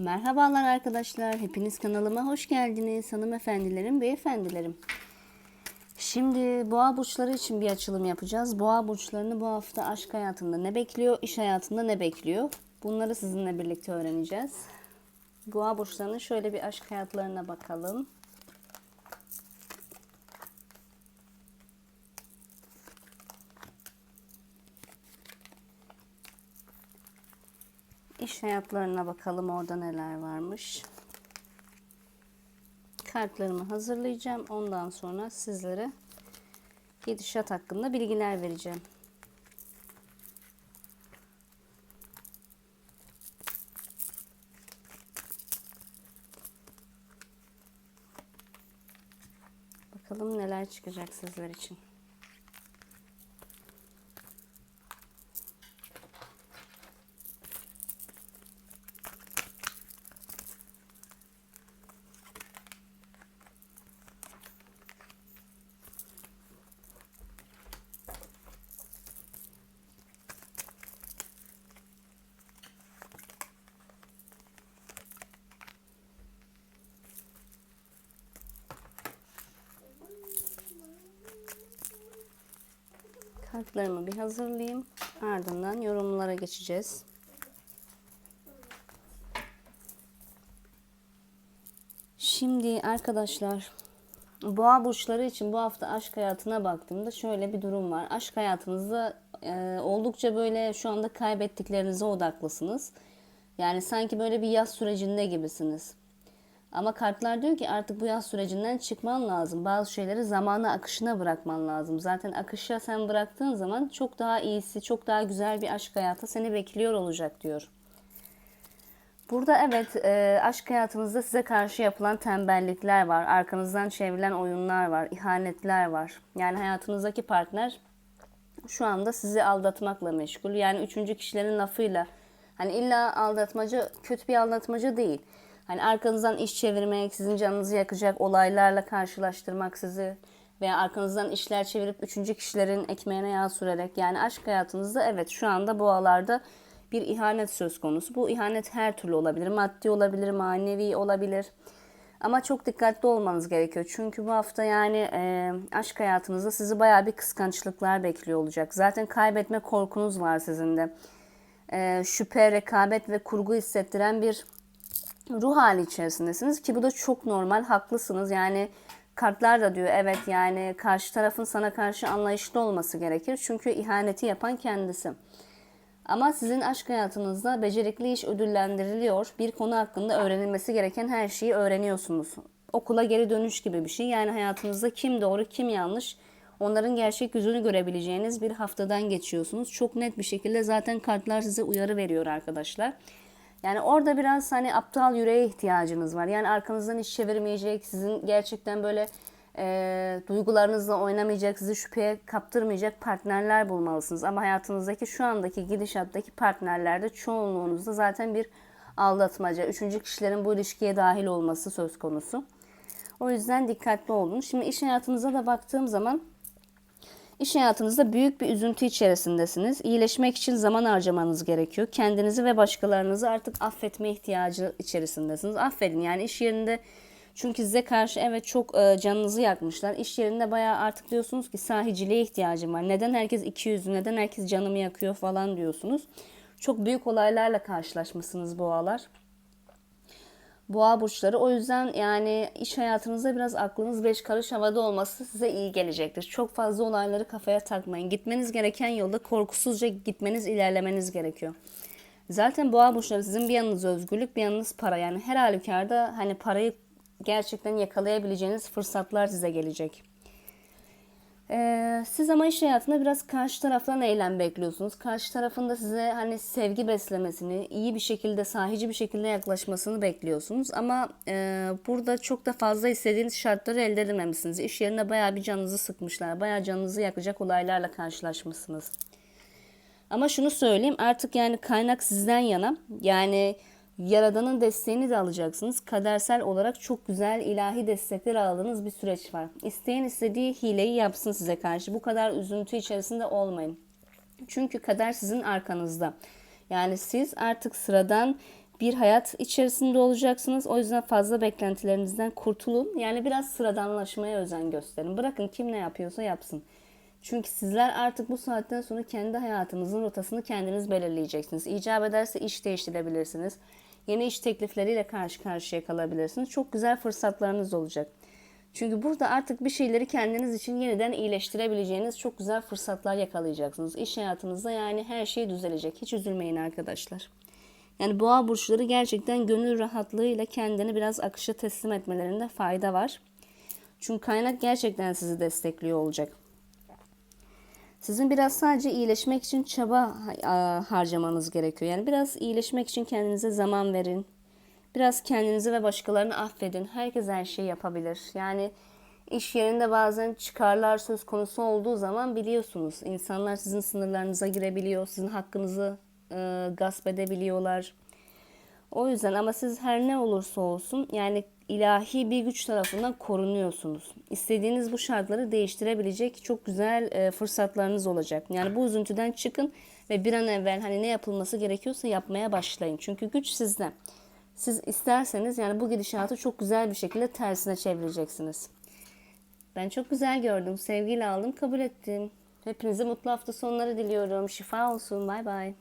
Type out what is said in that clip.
Merhabalar arkadaşlar. Hepiniz kanalıma hoş geldiniz. Hanımefendilerim, beyefendilerim. Şimdi boğa burçları için bir açılım yapacağız. Boğa burçlarını bu hafta aşk hayatında ne bekliyor, iş hayatında ne bekliyor? Bunları sizinle birlikte öğreneceğiz. Boğa burçlarının şöyle bir aşk hayatlarına bakalım. İş hayatlarına bakalım orada neler varmış. Kartlarımı hazırlayacağım. Ondan sonra sizlere gidişat hakkında bilgiler vereceğim. Bakalım neler çıkacak sizler için. Kartlarımı bir hazırlayayım. Ardından yorumlara geçeceğiz. Şimdi arkadaşlar boğa burçları için bu hafta aşk hayatına baktığımda şöyle bir durum var. Aşk hayatınızda e, oldukça böyle şu anda kaybettiklerinize odaklısınız. Yani sanki böyle bir yaz sürecinde gibisiniz. Ama kartlar diyor ki artık bu yaz sürecinden çıkman lazım. Bazı şeyleri zamanı akışına bırakman lazım. Zaten akışa sen bıraktığın zaman çok daha iyisi, çok daha güzel bir aşk hayatı seni bekliyor olacak diyor. Burada evet e, aşk hayatınızda size karşı yapılan tembellikler var. Arkanızdan çevrilen oyunlar var, ihanetler var. Yani hayatınızdaki partner şu anda sizi aldatmakla meşgul. Yani üçüncü kişilerin lafıyla. Hani illa aldatmacı kötü bir aldatmacı değil. Hani arkanızdan iş çevirmek, sizin canınızı yakacak olaylarla karşılaştırmak sizi veya arkanızdan işler çevirip üçüncü kişilerin ekmeğine yağ sürerek yani aşk hayatınızda evet şu anda bu alarda bir ihanet söz konusu. Bu ihanet her türlü olabilir. Maddi olabilir, manevi olabilir. Ama çok dikkatli olmanız gerekiyor. Çünkü bu hafta yani e, aşk hayatınızda sizi bayağı bir kıskançlıklar bekliyor olacak. Zaten kaybetme korkunuz var sizin de. E, şüphe, rekabet ve kurgu hissettiren bir ruh hali içerisindesiniz ki bu da çok normal, haklısınız. Yani kartlar da diyor evet yani karşı tarafın sana karşı anlayışlı olması gerekir. Çünkü ihaneti yapan kendisi. Ama sizin aşk hayatınızda becerikli iş ödüllendiriliyor. Bir konu hakkında öğrenilmesi gereken her şeyi öğreniyorsunuz. Okula geri dönüş gibi bir şey. Yani hayatınızda kim doğru kim yanlış onların gerçek yüzünü görebileceğiniz bir haftadan geçiyorsunuz. Çok net bir şekilde zaten kartlar size uyarı veriyor arkadaşlar. Yani orada biraz hani aptal yüreğe ihtiyacınız var. Yani arkanızdan iş çevirmeyecek, sizin gerçekten böyle e, duygularınızla oynamayacak, sizi şüpheye kaptırmayacak partnerler bulmalısınız. Ama hayatınızdaki şu andaki gidişattaki partnerlerde çoğunluğunuzda zaten bir aldatmaca, üçüncü kişilerin bu ilişkiye dahil olması söz konusu. O yüzden dikkatli olun. Şimdi iş hayatınıza da baktığım zaman İş hayatınızda büyük bir üzüntü içerisindesiniz. İyileşmek için zaman harcamanız gerekiyor. Kendinizi ve başkalarınızı artık affetme ihtiyacı içerisindesiniz. Affedin yani iş yerinde çünkü size karşı evet çok e, canınızı yakmışlar. İş yerinde bayağı artık diyorsunuz ki sahiciliğe ihtiyacım var. Neden herkes iki yüzlü, neden herkes canımı yakıyor falan diyorsunuz. Çok büyük olaylarla karşılaşmışsınız boğalar boğa burçları. O yüzden yani iş hayatınızda biraz aklınız beş karış havada olması size iyi gelecektir. Çok fazla olayları kafaya takmayın. Gitmeniz gereken yolda korkusuzca gitmeniz, ilerlemeniz gerekiyor. Zaten boğa burçları sizin bir yanınız özgürlük, bir yanınız para. Yani her halükarda hani parayı gerçekten yakalayabileceğiniz fırsatlar size gelecek. Ee, siz ama iş hayatında biraz karşı taraftan eylem bekliyorsunuz. Karşı tarafın da size hani sevgi beslemesini, iyi bir şekilde, sahici bir şekilde yaklaşmasını bekliyorsunuz. Ama e, burada çok da fazla istediğiniz şartları elde edememişsiniz. İş yerinde bayağı bir canınızı sıkmışlar. Bayağı canınızı yakacak olaylarla karşılaşmışsınız. Ama şunu söyleyeyim artık yani kaynak sizden yana. Yani Yaradan'ın desteğini de alacaksınız. Kadersel olarak çok güzel ilahi destekler aldığınız bir süreç var. İsteyen istediği hileyi yapsın size karşı. Bu kadar üzüntü içerisinde olmayın. Çünkü kader sizin arkanızda. Yani siz artık sıradan bir hayat içerisinde olacaksınız. O yüzden fazla beklentilerinizden kurtulun. Yani biraz sıradanlaşmaya özen gösterin. Bırakın kim ne yapıyorsa yapsın. Çünkü sizler artık bu saatten sonra kendi hayatınızın rotasını kendiniz belirleyeceksiniz. İcap ederse iş değiştirebilirsiniz. Yeni iş teklifleriyle karşı karşıya kalabilirsiniz. Çok güzel fırsatlarınız olacak. Çünkü burada artık bir şeyleri kendiniz için yeniden iyileştirebileceğiniz çok güzel fırsatlar yakalayacaksınız. İş hayatınızda yani her şey düzelecek. Hiç üzülmeyin arkadaşlar. Yani boğa burçları gerçekten gönül rahatlığıyla kendini biraz akışa teslim etmelerinde fayda var. Çünkü kaynak gerçekten sizi destekliyor olacak. Sizin biraz sadece iyileşmek için çaba harcamanız gerekiyor. Yani biraz iyileşmek için kendinize zaman verin. Biraz kendinizi ve başkalarını affedin. Herkes her şeyi yapabilir. Yani iş yerinde bazen çıkarlar söz konusu olduğu zaman biliyorsunuz insanlar sizin sınırlarınıza girebiliyor. Sizin hakkınızı e, gasp edebiliyorlar. O yüzden ama siz her ne olursa olsun yani ilahi bir güç tarafından korunuyorsunuz. İstediğiniz bu şartları değiştirebilecek çok güzel e, fırsatlarınız olacak. Yani bu üzüntüden çıkın ve bir an evvel hani ne yapılması gerekiyorsa yapmaya başlayın. Çünkü güç sizde. Siz isterseniz yani bu gidişatı çok güzel bir şekilde tersine çevireceksiniz. Ben çok güzel gördüm. Sevgiyle aldım, kabul ettim. Hepinize mutlu hafta sonları diliyorum. Şifa olsun. Bay bay.